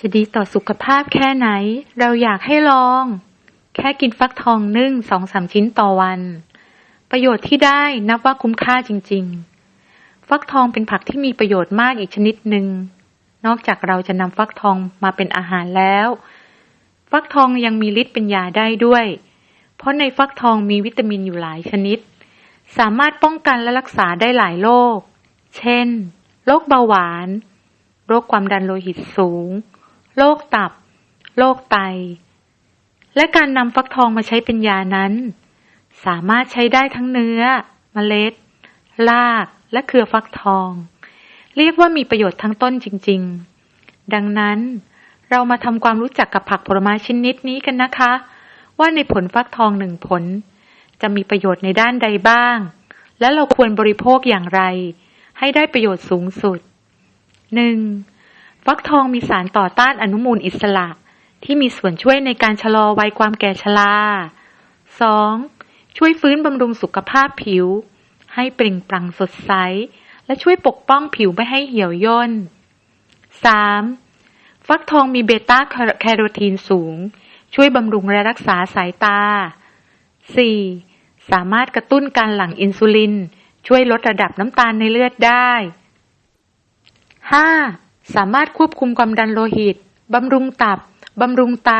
จะดีต่อสุขภาพแค่ไหน เราอยากให้ลอง แค่กินฟักทองนึ่งสองสามชิ้นต่อวัน ประโยชน์ที่ได้นับว่าคุ้มค่าจริง ๆ ฟักทองเป็นผักที่มีประโยชน์มากอีกชนิดหนึ่ง นอกจากเราจะนำฟักทองมาเป็นอาหารแล้ว ฟักทองยังมีฤทธิ์เป็นยาได้ด้วย เพราะในฟักทองมีวิตามินอยู่หลายชนิด สามารถป้องกันและรักษาได้หลายโรค เช่น โรคเบาหวาน โรคความดันโลหิตสูง โรคตับ โรคไต และการนำฟักทองมาใช้เป็นยานั้น สามารถใช้ได้ทั้งเนื้อ เมล็ด ราก และเครือฟักทอง เรียกว่ามีประโยชน์ทั้งต้นจริง ๆ ดังนั้นเรามาทำความรู้จักกับผักผลไม้ชนิดนี้กันนะคะ ว่าในผลฟักทองหนึ่งผล จะมีประโยชน์ในด้านใดบ้าง และเราควรบริโภคอย่างไร ให้ได้ประโยชน์สูงสุด 1. ฟักทองมีสารต่อต้านอนุมูลอิสระ ที่มีส่วนช่วยในการชะลอวัยความแก่ชรา 2. ช่วยฟื้นบำรุงสุขภาพผิว ให้เปล่งปลั่งสดใส และช่วยปกป้องผิวไม่ให้เหี่ยวย่น 3. ฟักทองมีเบต้าแคโรทีนสูง ช่วยบำรุงและรักษาสายตา 4. สามารถกระตุ้นการหลั่งอินซูลิน ช่วยลดระดับน้ำตาลในเลือดได้ 5. สามารถควบคุมความดันโลหิต บำรุงตับ บำรุงไต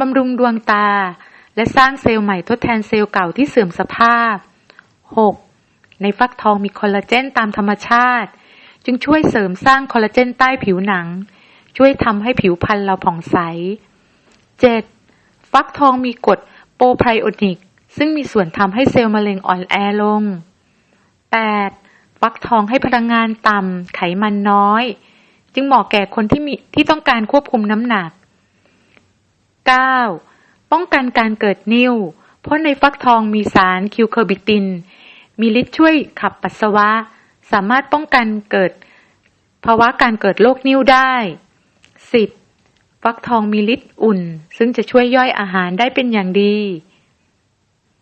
บำรุงดวงตา และสร้างเซลล์ใหม่ทดแทนเซลล์เก่าที่เสื่อมสภาพ 6. ในฟักทองมีคอลลาเจนตามธรรมชาติ จึงช่วยเสริมสร้างคอลลาเจนใต้ผิวหนัง ช่วยทำให้ผิวพรรณเราผ่องใส 7. ฟักทองมีกรดโปรไพโอนิก ซึ่งมีส่วนทำให้เซลล์มะเร็งอ่อนแอลง 8. ฟักทองให้พลังงานต่ำไขมันน้อย จึงเหมาะแก่คนที่มีที่ต้องการควบคุมน้ำหนัก 9. ป้องกันการเกิดนิ่ว เพราะในฟักทองมีสารคิวเคอร์บิติน มีฤทธิ์ช่วยขับปัสสาวะ สามารถป้องกันเกิด ภาวะการเกิดโรคนิ่วได้ 10. ฟักทองมีฤทธิ์อุ่น ซึ่งจะช่วยย่อยอาหารได้เป็นอย่างดี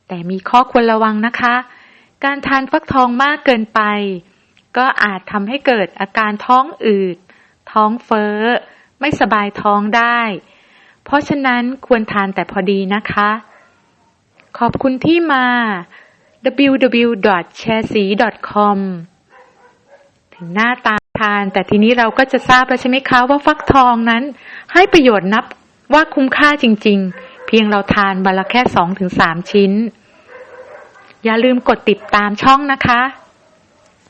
แต่มีข้อควรระวังนะคะ การทานฟักทองมากเกินไป ก็อาจทำให้เกิดอาการท้องอืด ท้องเฟ้อ ไม่สบายท้องได้ เพราะฉะนั้นควรทานแต่พอดีนะคะ ขอบคุณที่มา www.sharesi.com ถึงหน้าตาทาน แต่ทีนี้เราก็จะทราบแล้วใช่ไหมคะว่าฟักทองนั้น ให้ประโยชน์นับว่าคุ้มค่าจริง ๆ เพียงเราทานวันละแค่2-3ชิ้น อย่าลืมกดติดตามช่องนะคะ